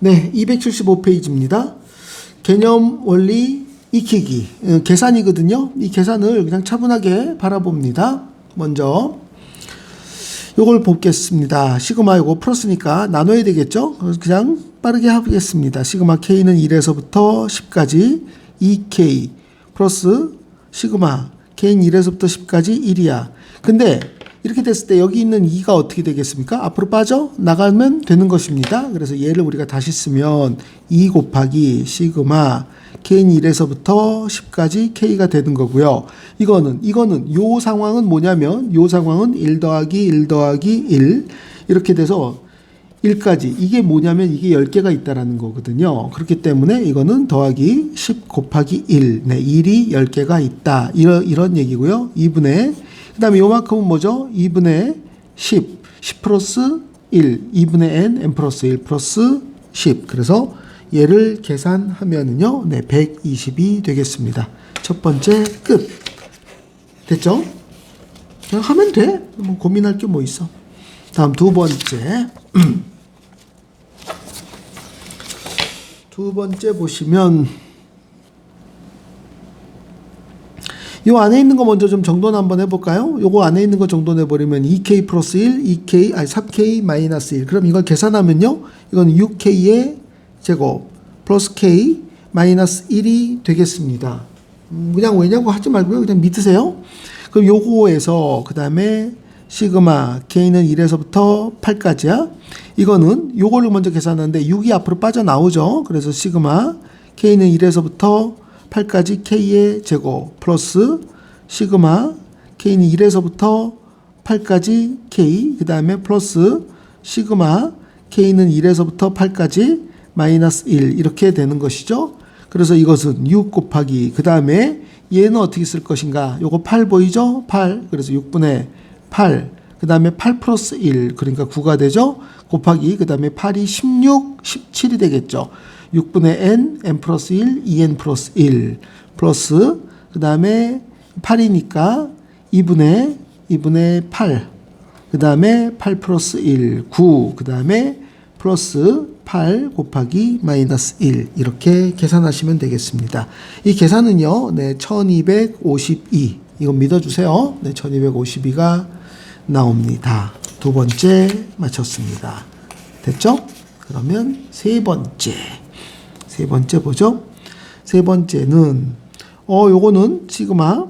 네, 275페이지입니다. 개념 원리 익히기. 어, 계산이거든요. 이 계산을 그냥 차분하게 바라봅니다. 먼저, 요걸 보겠습니다. 시그마 요거 플러스니까 나눠야 되겠죠? 그래서 그냥 빠르게 하겠습니다. 시그마 K는 1에서부터 10까지 2K 플러스 시그마 K는 1에서부터 10까지 1이야. 근데 이렇게 됐을 때 여기 있는 2가 어떻게 되겠습니까? 앞으로 빠져 나가면 되는 것입니다. 그래서 얘를 우리가 다시 쓰면 2 곱하기 시그마 K는 1에서부터 10까지 K가 되는 거고요. 이거는 이거는 요 상황은 뭐냐면 요 상황은 1 더하기 1 더하기 1 이렇게 돼서 1까지 이게 뭐냐면 이게 10개가 있다라는 거거든요. 그렇기 때문에 이거는 더하기 10 곱하기 1. 네, 1이 10개가 있다. 이런 이런 얘기고요. 2분의 그 다음에 요만큼은 뭐죠? 2분의 10. 10 플러스 1. 2분의 n n 플러스 1 플러스 10. 그래서 얘를 계산하면은요. 네, 120이 되겠습니다. 첫 번째 끝. 됐죠? 그냥 하면 돼. 뭐 고민할 게 뭐 있어. 다음 두 번째. 두 번째 보시면 요 안에 있는 거 먼저 좀 정돈 한번 해볼까요? 요거 안에 있는 거 정돈해 버리면 2k 플러스 1, 2k 아니 3k 마이너스 1. 그럼 이걸 계산하면요, 이건 6k의 제곱 플러스 k 마이너스 1이 되겠습니다. 음, 그냥 왜냐고 하지 말고요, 그냥 믿으세요. 그럼 요거에서 그 다음에 시그마 k는 1에서부터 8까지야. 이거는 요거를 먼저 계산하는데 6이 앞으로 빠져나오죠. 그래서 시그마 k는 1에서부터 8까지 k의 제곱 플러스 시그마 k는 1에서부터 8까지 k 그 다음에 플러스 시그마 k는 1에서부터 8까지 마이너스 1 이렇게 되는 것이죠. 그래서 이것은 6 곱하기 그 다음에 얘는 어떻게 쓸 것인가? 요거 8 보이죠? 8 그래서 6분의 8그 다음에 8 플러스 1 그러니까 9가 되죠? 곱하기 그 다음에 8이 16, 17이 되겠죠. 6분의 n, n 플러스 1, 2n 플러스 1 플러스 그 다음에 8이니까 2분의 2분의 8. 그 다음에 8 플러스 1, 9. 그 다음에 플러스 8 곱하기 마이너스 1. 이렇게 계산하시면 되겠습니다. 이 계산은요, 네, 1252. 이건 믿어주세요. 네, 1252가 나옵니다. 두 번째 맞췄습니다. 됐죠? 그러면 세 번째. 세 번째 보죠. 세 번째는 어 요거는 시그마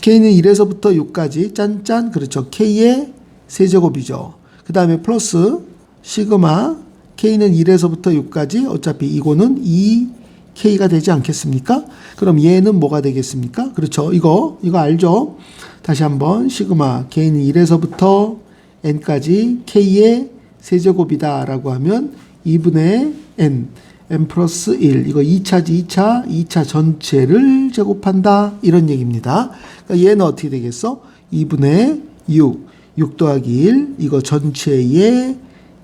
k는 1에서부터 6까지 짠짠 그렇죠. k의 세제곱이죠. 그 다음에 플러스 시그마 k는 1에서부터 6까지 어차피 이거는 2k가 되지 않겠습니까? 그럼 얘는 뭐가 되겠습니까? 그렇죠. 이거 이거 알죠? 다시 한번 시그마 k는 1에서부터 n까지 k의 세제곱이다라고 하면 2분의 n n 플러스 1 이거 2차지 2차 2차 전체를 제곱한다 이런 얘기입니다. 그러니까 얘는 어떻게 되겠어? 2분의 6 6 더하기 1 이거 전체의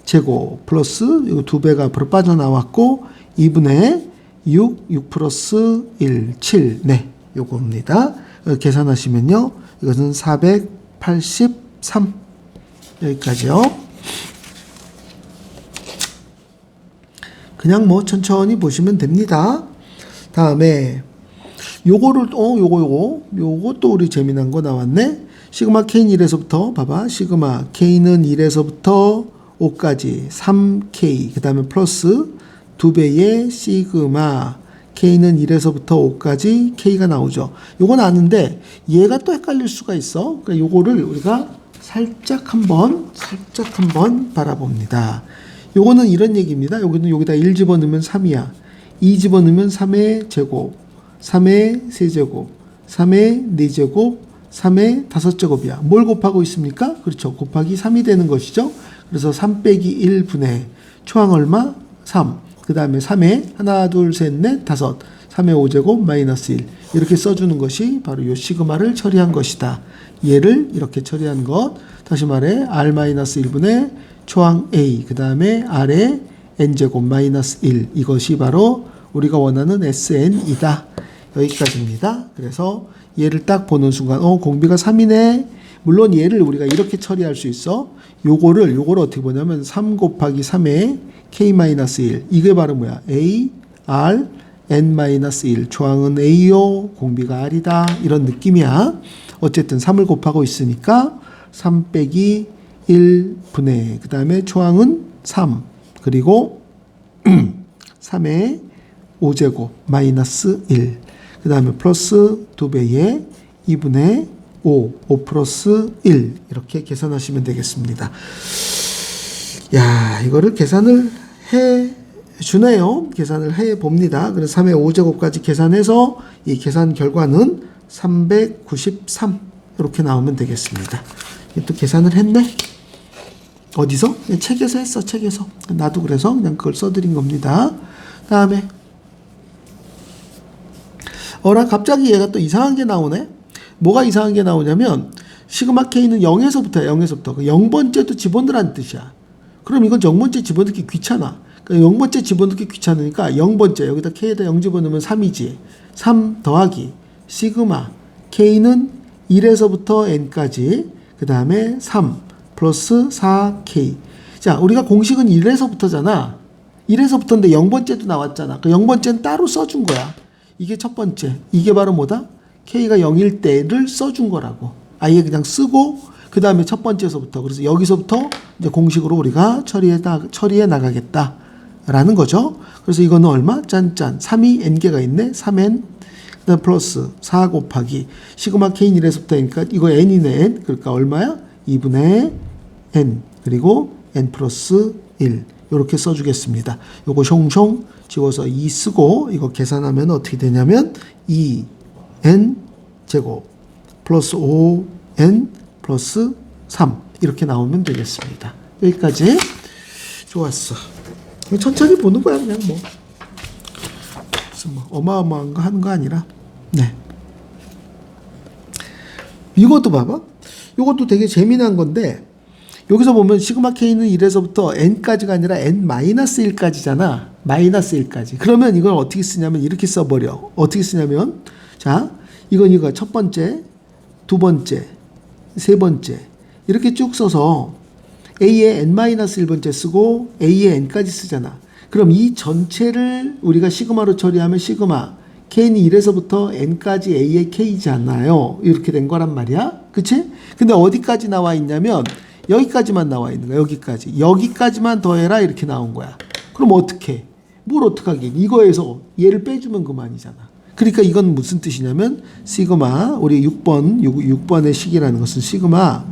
제곱 플러스 이거 두 배가 앞으로 빠져나왔고 2분의 6 6 플러스 1 7 네, 요겁니다. 계산하시면요. 이것은 483 여기까지요. 그냥 뭐 천천히 보시면 됩니다. 다음에 요거를 어 요거 요거 또 우리 재미난 거 나왔네. 시그마 K는 1에서부터 봐봐. 시그마 K는 1에서부터 5까지 3K 그다음에 플러스 두 배의 시그마 K는 1에서부터 5까지 K가 나오죠. 요건 아는데 얘가 또 헷갈릴 수가 있어. 그러니까 요거를 우리가 살짝 한번 살짝 한번 바라봅니다. 요거는 이런 얘기입니다. 여기는 여기다 1 집어넣으면 3이야. 2 집어넣으면 3의 제곱, 3의 세제곱, 3의 4제곱, 3의 5제곱이야. 뭘 곱하고 있습니까? 그렇죠. 곱하기 3이 되는 것이죠. 그래서 3 빼기 1분의 초항 얼마? 3. 그 다음에 3의 하나, 둘, 셋, 넷, 다섯. 3의 5제곱 마이너스 1. 이렇게 써주는 것이 바로 요 시그마를 처리한 것이다. 얘를 이렇게 처리한 것. 다시 말해, r 마이너스 1분의 초항 A, 그 다음에 R의 N제곱 마이너스 1. 이것이 바로 우리가 원하는 SN이다. 여기까지입니다. 그래서 얘를 딱 보는 순간, 어, 공비가 3이네. 물론 얘를 우리가 이렇게 처리할 수 있어. 요거를 요거를 어떻게 보냐면 3 곱하기 3의 k-1 이게 바로 뭐야? a r n-1 조항은 a요 공비가 r이다 이런 느낌이야. 어쨌든 3을 곱하고 있으니까 3 빼기 1분의 그 다음에 조항은 3 그리고 3의 5제곱 마이너스 1. 그 다음에 플러스 2배의 2분의 5, 5 플러스 1. 이렇게 계산하시면 되겠습니다. 야, 이거를 계산을 해 주네요. 계산을 해 봅니다. 그래서 3의 5제곱까지 계산해서 이 계산 결과는 393. 이렇게 나오면 되겠습니다. 또 계산을 했네. 어디서? 그냥 책에서 했어, 책에서. 나도 그래서 그냥 그걸 써드린 겁니다. 다음에. 어라, 갑자기 얘가 또 이상한 게 나오네? 뭐가 이상한 게 나오냐면, 시그마 K는 0에서부터 0에서부터. 그 0번째도 집어넣으라는 뜻이야. 그럼 이건 0번째 집어넣기 귀찮아. 그러니까 0번째 집어넣기 귀찮으니까 0번째, 여기다 K에다 0 집어넣으면 3이지. 3 더하기 시그마 K는 1에서부터 N까지. 그 다음에 3 플러스 4K. 자, 우리가 공식은 1에서부터잖아. 1에서부터인데 0번째도 나왔잖아. 그 0번째는 따로 써준 거야. 이게 첫 번째. 이게 바로 뭐다? K가 0일 때를 써준 거라고. 아예 그냥 쓰고, 그 다음에 첫 번째에서부터. 그래서 여기서부터 이제 공식으로 우리가 처리해, 나, 처리해 나가겠다. 라는 거죠. 그래서 이거는 얼마? 짠짠. 3이 n개가 있네. 3n. 그다음 플러스 4 곱하기 시그마 K는 1에서부터 n니까 이거 n이네 n. 그러니까 얼마야? 2분의 n 그리고 n 플러스 1 이렇게 써주겠습니다. 요거 숑숑 지워서 2 쓰고 이거 계산하면 어떻게 되냐면 2n 제곱 플러스 5n 플러스 3 이렇게 나오면 되겠습니다. 여기까지 좋았어. 천천히 보는 거야 그냥 뭐. 뭐 어마어마한 거 하는 거 아니라 네. 이것도 봐봐. 이것도 되게 재미난 건데 여기서 보면 시그마 K는 1에서부터 n까지가 아니라 n-1까지잖아. 마이너스 1까지. 그러면 이걸 어떻게 쓰냐면 이렇게 써버려. 어떻게 쓰냐면 자 이건 이거 첫 번째, 두 번째, 세 번째 이렇게 쭉 써서 a의 n-1번째 쓰고 a의 n까지 쓰잖아. 그럼 이 전체를 우리가 시그마로 처리하면 시그마 k는 1에서부터 n까지 a의 k잖아요. 이렇게 된 거란 말이야. 그치? 근데 어디까지 나와 있냐면 여기까지만 나와 있는 거야. 여기까지. 여기까지만 더해라 이렇게 나온 거야. 그럼 어떻게? 뭘 어떡하긴. 이거에서 얘를 빼주면 그만이잖아. 그러니까 이건 무슨 뜻이냐면 시그마 우리 6번 6, 6번의 식이라는 것은 시그마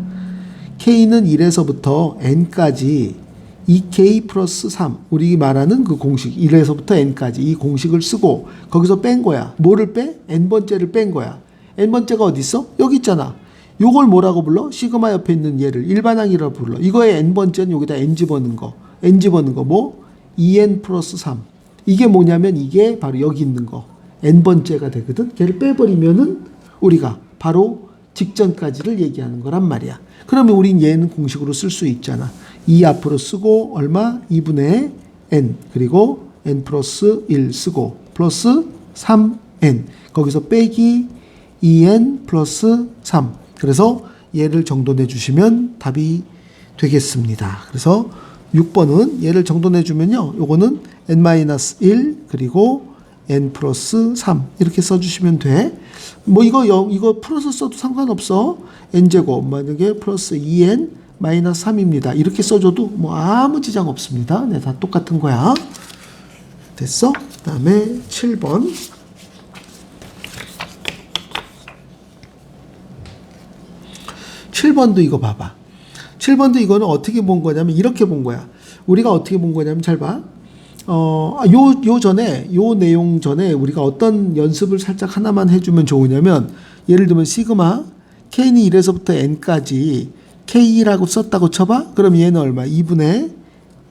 k는 1에서부터 n까지 2k 플러스 3 우리 말하는 그 공식 1에서부터 n까지 이 공식을 쓰고 거기서 뺀 거야. 뭐를 빼? n번째를 뺀 거야. n번째가 어디 있어? 여기 있잖아. 요걸 뭐라고 불러? 시그마 옆에 있는 얘를 일반항이라고 불러. 이거의 n번째는 여기다 n 집어넣은 거. n 집어넣은 거 뭐? 2n 플러스 3. 이게 뭐냐면 이게 바로 여기 있는 거. n번째가 되거든. 걔를 빼버리면은 우리가 바로 직전까지를 얘기하는 거란 말이야. 그러면 우린 얘는 공식으로 쓸 수 있잖아. 2 앞으로 쓰고 얼마? 2분의 n 그리고 n 플러스 1 쓰고 플러스 3n 거기서 빼기 2n 플러스 3 그래서 얘를 정돈해 주시면 답이 되겠습니다. 그래서 6번은 얘를 정돈해 주면요. 요거는 n-1 그리고 n 플러스 3 이렇게 써주시면 돼. 뭐 이거 영, 이거 풀어서 써도 상관없어. n 제곱 만약에 플러스 2n 마이너스 3입니다. 이렇게 써줘도 뭐 아무 지장 없습니다. 네, 다 똑같은 거야. 됐어? 그 다음에 7번. 7번도 이거 봐봐. 7번도 이거는 어떻게 본 거냐면 이렇게 본 거야. 우리가 어떻게 본 거냐면 잘 봐. 어, 아, 요, 요 전에, 요 내용 전에 우리가 어떤 연습을 살짝 하나만 해주면 좋으냐면, 예를 들면 시그마, k는 1에서부터 n까지 k라고 썼다고 쳐봐? 그럼 얘는 얼마? 2분의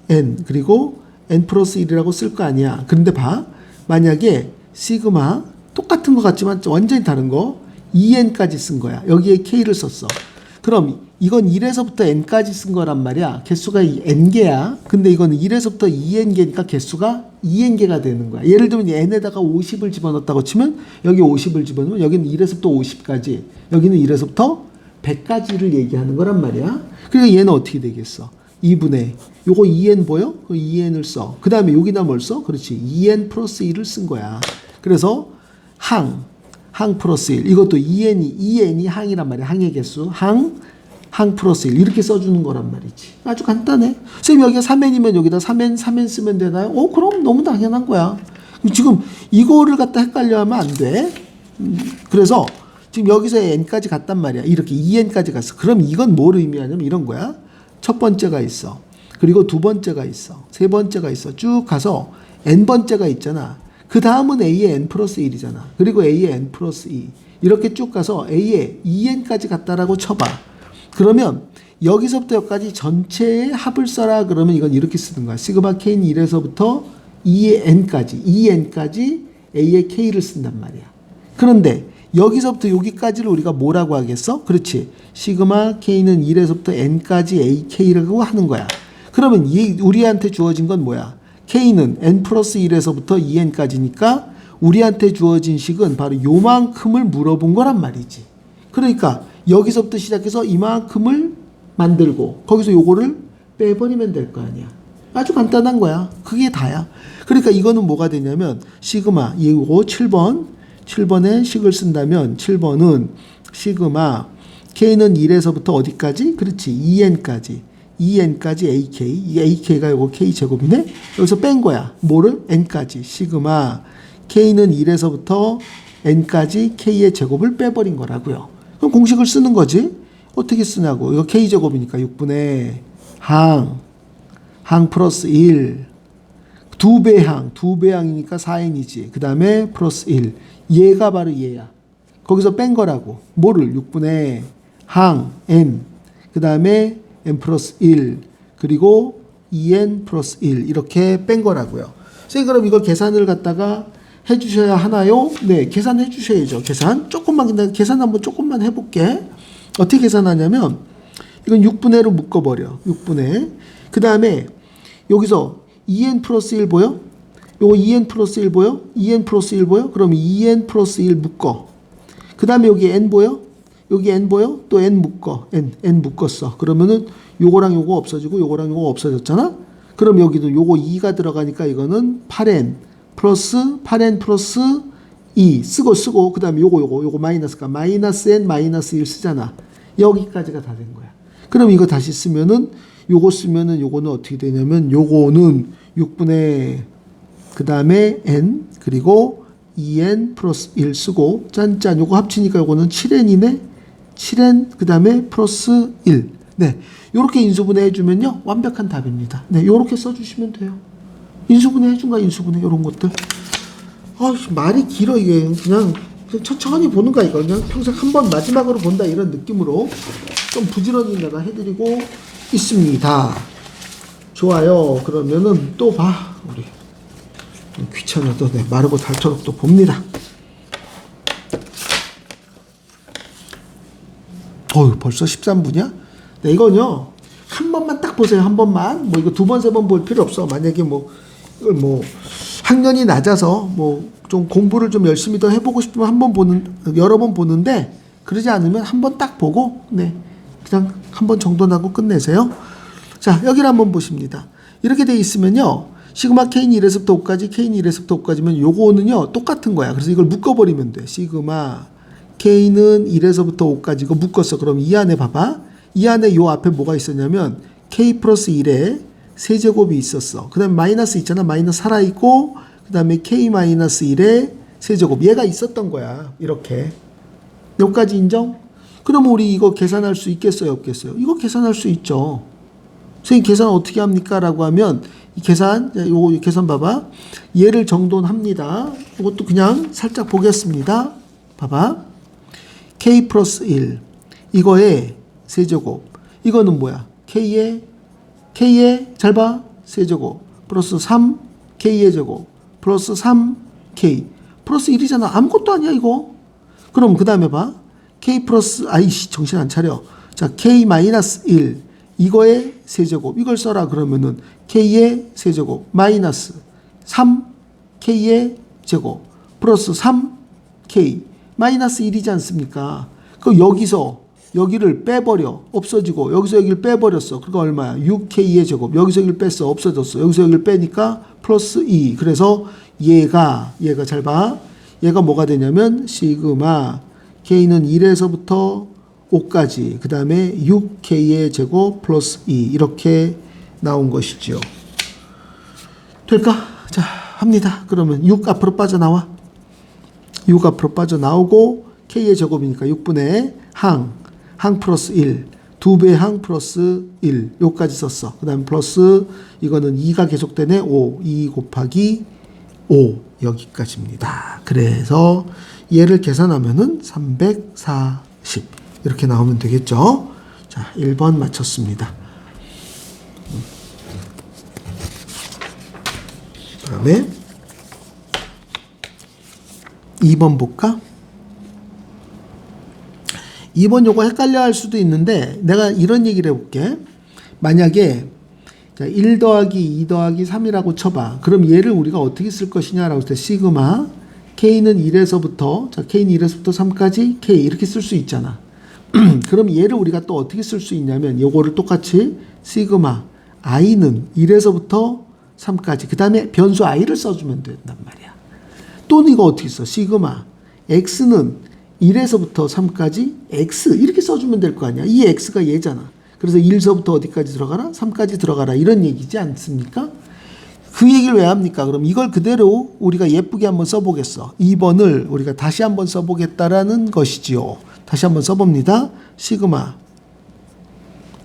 n, 그리고 n 플러스 1이라고 쓸 거 아니야. 그런데 봐. 만약에 시그마, 똑같은 것 같지만 완전히 다른 거, 2n까지 쓴 거야. 여기에 k를 썼어. 그럼 이건 1에서부터 n까지 쓴 거란 말이야. 개수가 n개야. 근데 이거는 1에서부터 2n개니까 개수가 2n개가 되는 거야. 예를 들면 n에다가 50을 집어넣었다고 치면 여기 50을 집어넣으면 여기는 1에서부터 50까지. 여기는 1에서부터 100가지를 얘기하는 거란 말이야. 그러니까 얘는 어떻게 되겠어? 2분의 요거 2n 보여? 그 2n을 써. 그 다음에 여기다 뭘 써? 그렇지. 2n 플러스 1을 쓴 거야. 그래서 항, 항 플러스 1. 이것도 2n이, 2n이 항이란 말이야. 항의 개수. 항, 항 플러스 1. 이렇게 써주는 거란 말이지. 아주 간단해. 선생님 여기가 3n이면 여기다 3n, 3n 쓰면 되나요? 어, 그럼 너무 당연한 거야. 지금 이거를 갖다 헷갈려 하면 안 돼. 음, 그래서 지금 여기서 n까지 갔단 말이야. 이렇게 2n까지 갔어. 그럼 이건 뭘 의미하냐면 이런 거야. 첫 번째가 있어. 그리고 두 번째가 있어. 세 번째가 있어. 쭉 가서 n 번째가 있잖아. 그 다음은 a의 n 플러스 1이잖아. 그리고 a의 n 플러스 2. 이렇게 쭉 가서 a의 2n까지 갔다라고 쳐봐. 그러면 여기서부터 여기까지 전체의 합을 써라 그러면 이건 이렇게 쓰는 거야. 시그마 k는 1에서부터 2의 n까지, 2n까지 a의 k를 쓴단 말이야. 그런데 여기서부터 여기까지를 우리가 뭐라고 하겠어? 그렇지. 시그마 k는 1에서부터 n까지 ak라고 하는 거야. 그러면 이 우리한테 주어진 건 뭐야? k는 n 플러스 1에서부터 2n까지니까 우리한테 주어진 식은 바로 요만큼을 물어본 거란 말이지. 그러니까 여기서부터 시작해서 이만큼을 만들고 거기서 요거를 빼버리면 될 거 아니야. 아주 간단한 거야. 그게 다야. 그러니까 이거는 뭐가 되냐면 시그마 이거 7번 7번에 식을 쓴다면 7번은 시그마 k는 1에서부터 어디까지? 그렇지 2n까지 2n까지 ak 이 ak가 요거 k 제곱이네. 여기서 뺀 거야. 뭐를? n까지 시그마 k는 1에서부터 n까지 k의 제곱을 빼버린 거라고요. 그럼 공식을 쓰는 거지. 어떻게 쓰냐고. 이거 k 제곱이니까 6분의 항, 항 플러스 1. 두 배 항, 두 배 항이니까 4n이지. 그 다음에 플러스 1. 얘가 바로 얘야. 거기서 뺀 거라고. 뭐를? 6분의 항, n. 그 다음에 n 플러스 1. 그리고 2n 플러스 1. 이렇게 뺀 거라고요. 선생님, 그럼 이걸 계산을 갖다가 해 주셔야 하나요? 네, 계산해 주셔야죠. 계산. 조금만, 근데 계산 한번 조금만 해볼게. 어떻게 계산하냐면, 이건 6분의 로 묶어버려. 6분의. 그 다음에, 여기서 2n 플러스 1 보여? 요거 2n 플러스 1 보여? 2n 플러스 1 보여? 그럼 2n 플러스 1 묶어. 그 다음에 여기 n 보여? 여기 n 보여? 또 n 묶어. n, n 묶었어. 그러면은 요거랑 요거 없어지고 요거랑 요거 없어졌잖아? 그럼 여기도 요거 2가 들어가니까 이거는 8n 플러스 8n 플러스 2 쓰고 쓰고 그 다음에 요거 요거 요거 마이너스가 마이너스 n 마이너스 1 쓰잖아. 여기까지가 다 된 거야. 그럼 이거 다시 쓰면은 요거 쓰면은 요거는 어떻게 되냐면 요거는 6분의 그 다음에 n 그리고 2n 플러스 1 쓰고 짠짠. 요거 합치니까 요거는 7n이네. 7n 그 다음에 플러스 1 네, 요렇게 인수분해 해주면요. 완벽한 답입니다. 네. 요렇게 써주시면 돼요. 인수분해 해준 거야 인수분해. 요런 것들. 아 말이 길어 이게. 그냥 천천히 보는 거야 이거. 그냥 평생 한 번 마지막으로 본다 이런 느낌으로. 좀 부지런히 내가 해드리고 있습니다 좋아요 그러면은 또 봐 우리 귀찮아도 네, 마르고 닳도록 또 봅니다. 어휴, 벌써 13분이야? 네, 이건요, 한 번만 딱 보세요, 한 번만. 뭐, 이거 두 번, 세 번 볼 필요 없어. 만약에 뭐, 이걸 뭐, 학년이 낮아서 뭐, 좀 공부를 좀 열심히 더 해보고 싶으면 한 번 보는, 여러 번 보는데, 그러지 않으면 한 번 딱 보고, 네, 그냥 한 번 정도 나고 끝내세요. 자, 여기를 한번 보십니다. 이렇게 돼 있으면요, 시그마 K는 1에서부터 5까지, K는 1에서부터 5까지면 요거는요, 똑같은 거야. 그래서 이걸 묶어버리면 돼. 시그마 K는 1에서부터 5까지. 이거 묶었어. 그럼 이 안에 봐봐. 이 안에 요 앞에 뭐가 있었냐면, K 플러스 1에 세제곱이 있었어. 그 다음에 마이너스 있잖아. 마이너스 살아있고, 그 다음에 K 마이너스 1에 세제곱. 얘가 있었던 거야. 이렇게. 여기까지 인정? 그러면 우리 이거 계산할 수 있겠어요? 없겠어요? 이거 계산할 수 있죠. 선생님 계산 어떻게 합니까? 라고 하면 이 계산, 요거 계산 봐봐. 얘를 정돈합니다. 이것도 그냥 살짝 보겠습니다. 봐봐. k 플러스 1. 이거의 세제곱. 이거는 뭐야? k의, k의, 잘 봐. 세제곱. 플러스 3, k의 제곱. 플러스 3, k. 플러스 1이잖아. 아무것도 아니야, 이거. 그럼 그 다음에 봐. K 플러스, 아이씨, 정신 안 차려. 자, k 마이너스 1. 이거의 세제곱. 이걸 써라 그러면은 k의 세제곱 마이너스 3k의 제곱 플러스 3k 마이너스 1이지 않습니까? 그 여기서 여기를 빼버려. 없어지고 여기서 여기를 빼버렸어. 그거 얼마야? 6k의 제곱. 여기서 여기를 뺐어. 없어졌어. 여기서 여기를 빼니까 플러스 2 그래서 얘가 얘가 잘 봐. 얘가 뭐가 되냐면 시그마 k는 1에서부터 5까지 그 다음에 6k의 제곱 플러스 2 이렇게 나온 것이죠 될까? 자 합니다 그러면 6 앞으로 빠져나와 6 앞으로 빠져나오고 k의 제곱이니까 6분의 항, 항 플러스 1, 두배항 플러스 1, 요까지 썼어. 그 다음에 플러스 이거는 2가 계속되네. 5, 2 곱하기 5 여기까지입니다. 그래서 얘를 계산하면은 340 이렇게 나오면 되겠죠. 자, 1번 맞췄습니다. 다음에 2번 볼까? 2번 요거 헷갈려 할 수도 있는데 내가 이런 얘기를 해볼게. 만약에 자, 1 더하기 2 더하기 3이라고 쳐봐. 그럼 얘를 우리가 어떻게 쓸 것이냐라고 했을 때 시그마 k는 1에서부터 자 k는 1에서부터 3까지 k 이렇게 쓸 수 있잖아. 그럼 얘를 우리가 또 어떻게 쓸 수 있냐면 요거를 똑같이 시그마 i는 1에서부터 3까지 그 다음에 변수 i를 써주면 된단 말이야. 또는 이거 어떻게 써? 시그마 x는 1에서부터 3까지 x 이렇게 써주면 될 거 아니야. 이 x가 얘잖아. 그래서 1서부터 어디까지 들어가라? 3까지 들어가라. 이런 얘기지 않습니까? 그 얘기를 왜 합니까? 그럼 이걸 그대로 우리가 예쁘게 한번 써보겠어. 2번을 우리가 다시 한번 써보겠다라는 것이지요. 다시 한번 써봅니다. 시그마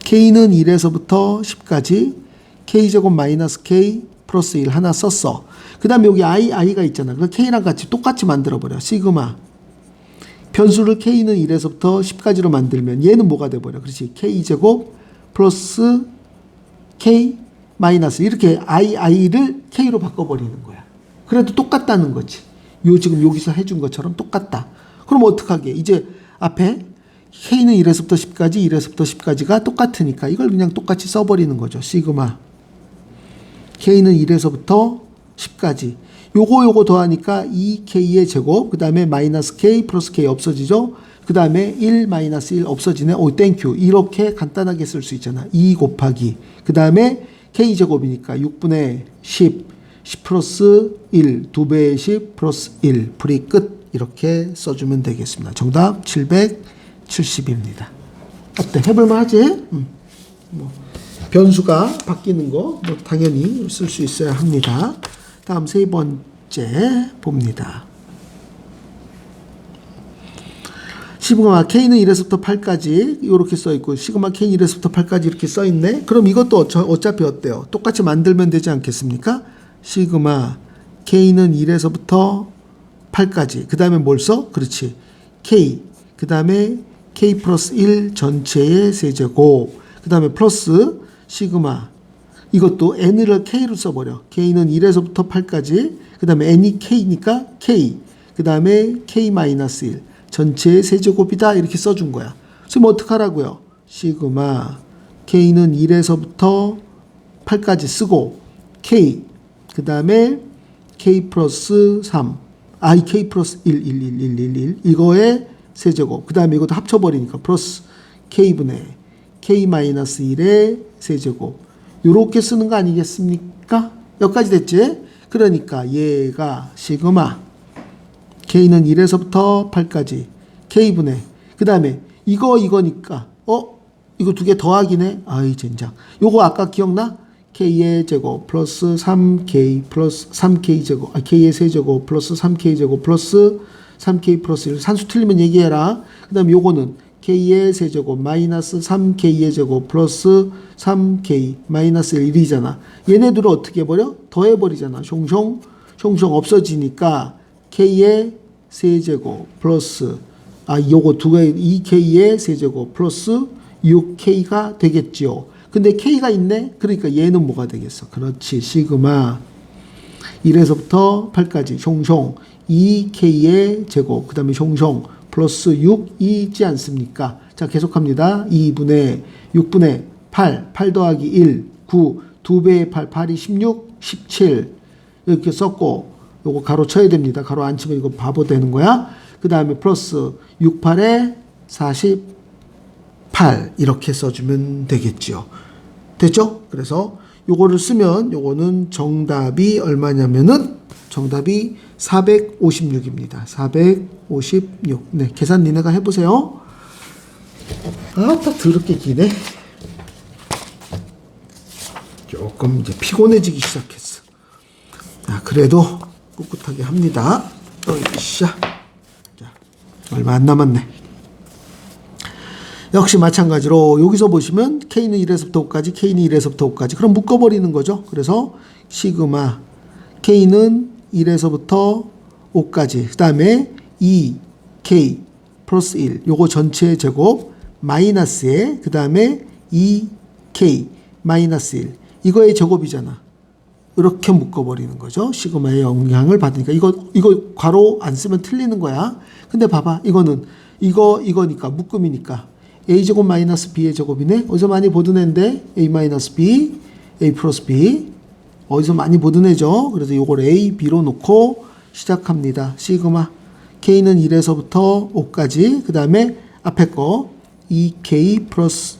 k는 1에서부터 10까지 k제곱 마이너스 k 플러스 1 하나 썼어. 그 다음에 여기 i, i가 있잖아. 그 k랑 같이 똑같이 만들어버려. 시그마 변수를 k는 1에서부터 10까지로 만들면 얘는 뭐가 돼버려. 그렇지. k제곱 플러스 k 마이너스 이렇게 i, i를 k로 바꿔버리는 거야. 그래도 똑같다는 거지. 요 지금 여기서 해준 것처럼 똑같다. 그럼 어떡하게? 이제 앞에 k는 1에서부터 10까지, 1에서부터 10까지가 똑같으니까 이걸 그냥 똑같이 써버리는 거죠. 시그마. k는 1에서부터 10까지. 요거 요거 더하니까 2k의 제곱, 그 다음에 마이너스 k 플러스 k 없어지죠? 그 다음에 1 마이너스 1 없어지네. 오, 땡큐. 이렇게 간단하게 쓸 수 있잖아. 2 곱하기. 그 다음에 k 제곱이니까 6분의 10, 10 플러스 1, 2배의 10 플러스 1. 풀이 끝. 이렇게 써주면 되겠습니다. 정답 770입니다. 어때? 해볼만 하지? 음. 뭐, 변수가 바뀌는 거, 뭐, 당연히 쓸 수 있어야 합니다. 다음 세 번째 봅니다. 시그마 K는 1에서부터 8까지 이렇게 써 있고 시그마 K 1에서부터 8까지 이렇게 써 있네. 그럼 이것도 어차- 어차피 어때요? 똑같이 만들면 되지 않겠습니까? 시그마 K는 1에서부터 8까지. 그 다음에 뭘 써? 그렇지. K. 그 다음에 K 플러스 1 전체의 세제곱. 그 다음에 플러스 시그마 이것도 n을 k로 써버려. k는 1에서부터 8까지. 그 다음에 n이 k니까 k. 그 다음에 k 마이너스 1. 전체의 세제곱이다. 이렇게 써준 거야. 그럼 어떡하라고요? 시그마 k는 1에서부터 8까지 쓰고 k. 그 다음에 k 플러스 3. i k 플러스 1, 1, 1, 1, 1, 1. 이거의 세제곱. 그 다음에 이것도 합쳐버리니까 플러스 k분의 k 마이너스 1의 세제곱. 요렇게 쓰는 거 아니겠습니까? 여기까지 됐지? 그러니까 얘가 시그마 k는 1에서부터 8까지 k분의 그 다음에 이거 이거니까 어? 이거 두 개 더하기네? 아이 젠장 요거 아까 기억나? k의 제곱 플러스 3k 플러스 3k 제곱 아 k의 세제곱 플러스 3k 제곱 플러스 3k 플러스 1 산수 틀리면 얘기해라 그 다음에 요거는 k의 세제곱 마이너스 3k의 제곱 플러스 3k 마이너스 1이잖아. 얘네들을 어떻게 해버려? 더해버리잖아. 숑숑 숑숑 없어지니까 k의 세제곱 플러스 아 요거 두 개 2k의 세제곱 플러스 6k가 되겠지요. 근데 k가 있네. 그러니까 얘는 뭐가 되겠어? 그렇지. 시그마 1에서부터 8까지 숑숑 2k의 제곱 그다음에 숑숑 플러스 6이 있지 않습니까? 자, 계속합니다. 2분의 6분의 8, 8 더하기 1, 9, 2배의 8, 8이 16, 17 이렇게 썼고 요거 가로 쳐야 됩니다. 가로 안 치면 이거 바보 되는 거야. 그 다음에 플러스 6, 8에 40 8 이렇게 써주면 되겠지요. 됐죠? 그래서 요거를 쓰면 요거는 정답이 얼마냐면은 정답이 456입니다. 456. 네, 계산 니네가 해보세요. 아, 딱 더럽게 기네. 조금 이제 피곤해지기 시작했어. 아, 그래도 꿋꿋하게 합니다. 어이샤. 자, 얼마 안 남았네. 역시 마찬가지로 여기서 보시면 K는 1에서부터 5까지, K는 1에서부터 5까지. 그럼 묶어버리는 거죠. 그래서 시그마 K는 1에서부터 5까지. 그 다음에 2 K 플러스 1. 요거 전체 제곱 마이너스에 그 다음에 2 K 마이너스 1. 이거의 제곱이잖아. 이렇게 묶어버리는 거죠. 시그마의 영향을 받으니까 이거 이거 괄호 안 쓰면 틀리는 거야. 근데 봐봐 이거는 이거 이거니까 묶음이니까 a 제곱 마이너스 b의 제곱이네. 어디서 많이 보던 애인데 a 마이너스 b, a 플러스 b 어디서 많이 보던 애죠. 그래서 이걸 a, b로 놓고 시작합니다. 시그마. K는 1에서부터 5까지. 그 다음에 앞에 거 2k 플러스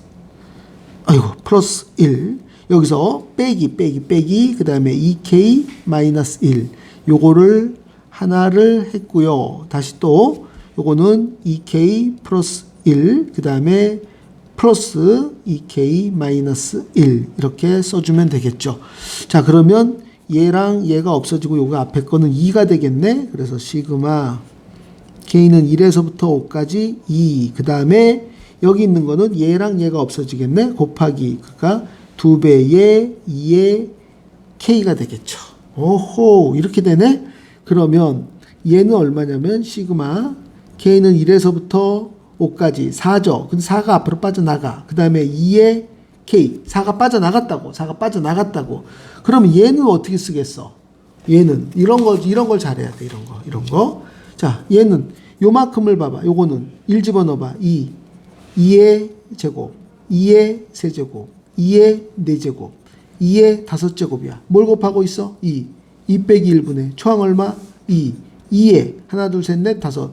아이고 플러스 1 여기서 빼기 빼기 빼기. 그 다음에 2k 마이너스 1 요거를 하나를 했고요. 다시 또 요거는 2k 플러스 1그 다음에 플러스 2k 마이너스 1 이렇게 써주면 되겠죠 자 그러면 얘랑 얘가 없어지고 요거 앞에 거는 2가 되겠네 그래서 시그마 k는 1에서부터 5까지 2. 그 다음에 여기 있는 거는 얘랑 얘가 없어지겠네. 곱하기 그러니까 두 배의 2의 k가 되겠죠. 오호 이렇게 되네. 그러면 얘는 얼마냐면 시그마 k는 1에서부터 5까지 4죠. 근데 4가 앞으로 빠져나가. 그 다음에 2의 k 4가 빠져나갔다고. 4가 빠져나갔다고. 그럼 얘는 어떻게 쓰겠어? 얘는 이런 거 이런 걸 잘해야 돼. 이런 거 이런 거. 자 얘는 요만큼을 봐봐. 요거는 1 집어넣어봐. 2 2의 제곱 2의 세제곱 2의 4제곱 2의 5제곱이야. 뭘 곱하고 있어? 2 2 빼기 1분의 초항 얼마? 2 2의 하나 둘 셋 넷 다섯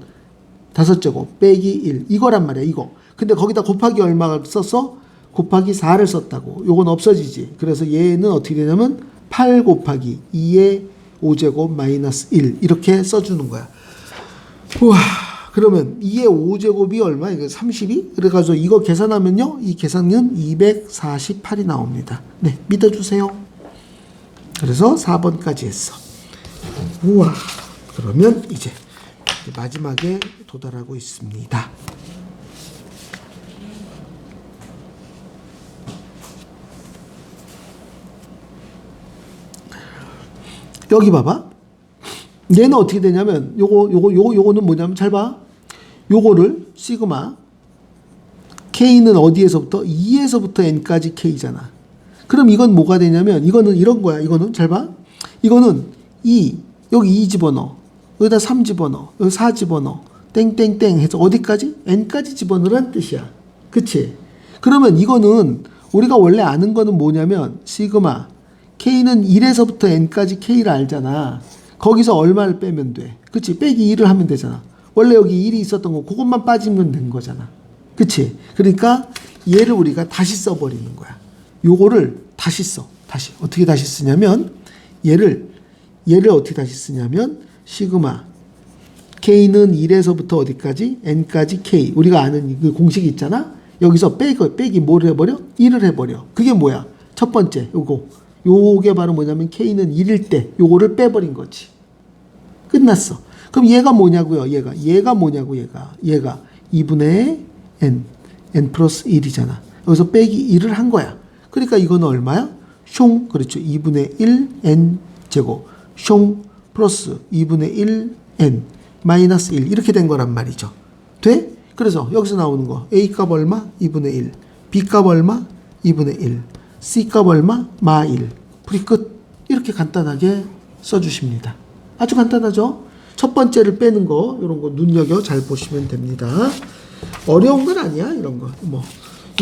다섯 제곱 빼기 1 이거란 말이야 이거. 근데 거기다 곱하기 얼마가 썼어? 곱하기 4를 썼다고. 요건 없어지지. 그래서 얘는 어떻게 되냐면 8 곱하기 2의 5제곱 마이너스 1 이렇게 써주는 거야. 우와. 그러면 2의 5제곱이 얼마? 이거 32? 그래가지고 이거 계산하면요 이 계산은 248이 나옵니다. 네 믿어주세요. 그래서 4번까지 했어. 우와. 그러면 이제 마지막에 도달하고 있습니다. 여기 봐봐. 얘는 어떻게 되냐면 요거 요거 요거 요거는 뭐냐면 잘 봐. 요거를 시그마 k는 어디에서부터 2에서부터 n까지 k잖아. 그럼 이건 뭐가 되냐면 이거는 이런 거야. 이거는 잘 봐. 이거는 2 여기 2 집어넣어. 여기다 3 집어넣어. 여기 4 집어넣어. 땡땡땡 해서 어디까지? n까지 집어넣으란 뜻이야. 그치? 그러면 이거는 우리가 원래 아는 거는 뭐냐면 시그마 k는 1에서부터 n까지 k를 알잖아. 거기서 얼마를 빼면 돼? 그치? 빼기 1을 하면 되잖아. 원래 여기 1이 있었던 거 그것만 빠지면 된 거잖아. 그치? 그러니까 얘를 우리가 다시 써버리는 거야. 요거를 다시 써. 다시. 어떻게 다시 쓰냐면 얘를 얘를 어떻게 다시 쓰냐면 시그마 k는 1에서부터 어디까지? N까지 k. 우리가 아는 그 공식이 있잖아? 여기서 빼기 빼기 뭐를 해버려? 1을 해버려. 그게 뭐야? 첫 번째 요거. 요게 바로 뭐냐면 k는 1일 때 요거를 빼버린 거지. 끝났어. 그럼 얘가 뭐냐고요 얘가? 얘가 뭐냐고 얘가? 얘가 2분의 n. N 플러스 1이잖아. 여기서 빼기 1을 한 거야. 그러니까 이거는 얼마야? 숑 그렇죠. 2분의 1 n 제곱. 숑 플러스 2분의 1 n 마이너스 1 이렇게 된 거란 말이죠. 돼? 그래서 여기서 나오는 거 a 값 얼마? 2분의 1 b 값 얼마? 2분의 1 c 값 얼마? 마 1. 풀이 끝. 이렇게 간단하게 써주십니다. 아주 간단하죠? 첫 번째를 빼는 거 이런 거 눈여겨 잘 보시면 됩니다. 어려운 건 아니야 이런 거. 뭐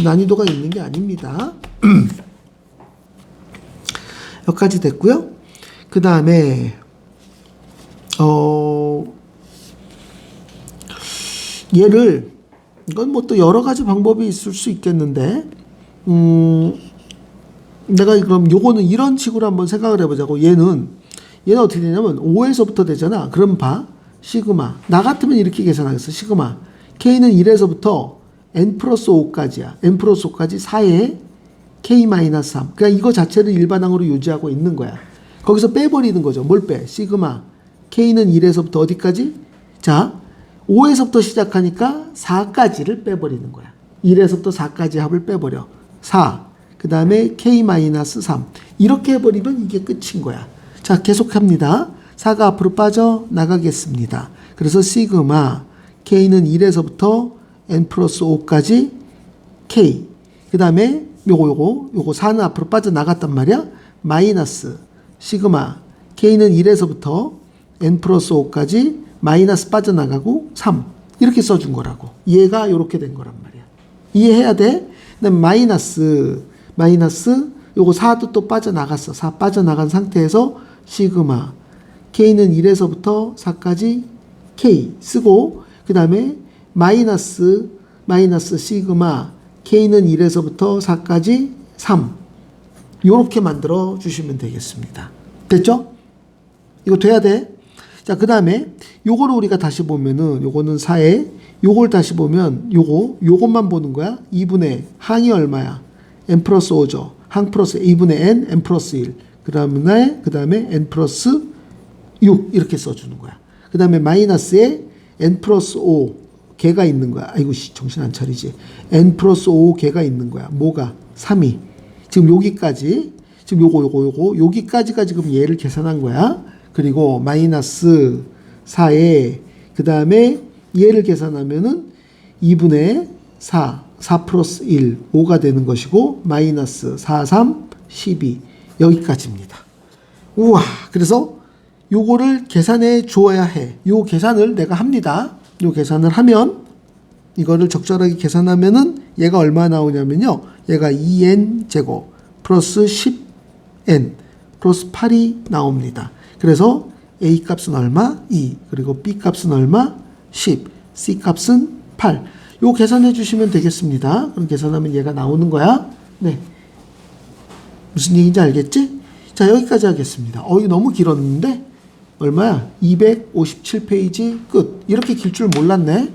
난이도가 있는 게 아닙니다. 여기까지 됐고요. 그 다음에 어 얘를 이건 뭐 또 여러 가지 방법이 있을 수 있겠는데, 음, 내가 그럼 요거는 이런 식으로 한번 생각을 해보자고. 얘는, 얘는 어떻게 되냐면 5에서부터 되잖아. 그럼 봐. 시그마. 나 같으면 이렇게 계산하겠어. 시그마. K는 1에서부터 N 플러스 5까지야. N 플러스 5까지 4에 K-3. 그냥 이거 자체를 일반항으로 유지하고 있는 거야. 거기서 빼버리는 거죠. 뭘 빼? 시그마. K는 1에서부터 어디까지? 자, 5에서부터 시작하니까 4까지를 빼버리는 거야. 1에서부터 4까지 합을 빼버려. 4. 그 다음에 K-3. 이렇게 해버리면 이게 끝인 거야. 자, 계속합니다. 4가 앞으로 빠져 나가겠습니다. 그래서 시그마. K는 1에서부터 N 플러스 5까지 K. 그 다음에 요거 요거 요거 4는 앞으로 빠져나갔단 말이야. 마이너스 시그마 K는 1에서부터 N 플러스 5까지 마이너스 빠져나가고 3 이렇게 써준 거라고. 얘가 이렇게 된 거란 말이야. 이해해야 돼? 그다음 마이너스 마이너스 요거 4도 또 빠져나갔어. 4 빠져나간 상태에서 시그마 K는 1에서부터 4까지 K 쓰고 그 다음에 마이너스 마이너스 시그마 K는 1에서부터 4까지 3 요렇게 만들어 주시면 되겠습니다. 됐죠? 이거 돼야 돼. 자, 그 다음에 요거를 우리가 다시 보면은 요거는 4에 요걸 다시 보면 요거 요것만 보는 거야. 2분의 항이 얼마야? n 플러스 5죠. 항 플러스 2분의 n, n 플러스 1. 그 다음에 그 다음에 n 플러스 6 이렇게 써주는 거야. 그 다음에 마이너스에 n 플러스 5 개가 있는 거야. 아이고 씨 정신 안 차리지. n 플러스 5 개가 있는 거야. 뭐가? 3이. 지금 여기까지 지금 요거 요거 요거 여기까지가 지금 얘를 계산한 거야. 그리고 마이너스 4에 그 다음에 얘를 계산하면은 2분의 4, 4 플러스 1, 5가 되는 것이고 마이너스 4, 3, 12 여기까지입니다. 우와 그래서 요거를 계산해 주어야 해. 요 계산을 내가 합니다. 요 계산을 하면 이거를 적절하게 계산하면은 얘가 얼마 나오냐면요. 얘가 2n 제곱 플러스 10n 플러스 8이 나옵니다. 그래서 a 값은 얼마? 2. 그리고 b 값은 얼마? 10. c 값은 8. 요 계산해 주시면 되겠습니다. 그럼 계산하면 얘가 나오는 거야. 네. 무슨 얘기인지 알겠지? 자, 여기까지 하겠습니다. 어, 이거 너무 길었는데? 얼마야? 257페이지 끝. 이렇게 길 줄 몰랐네.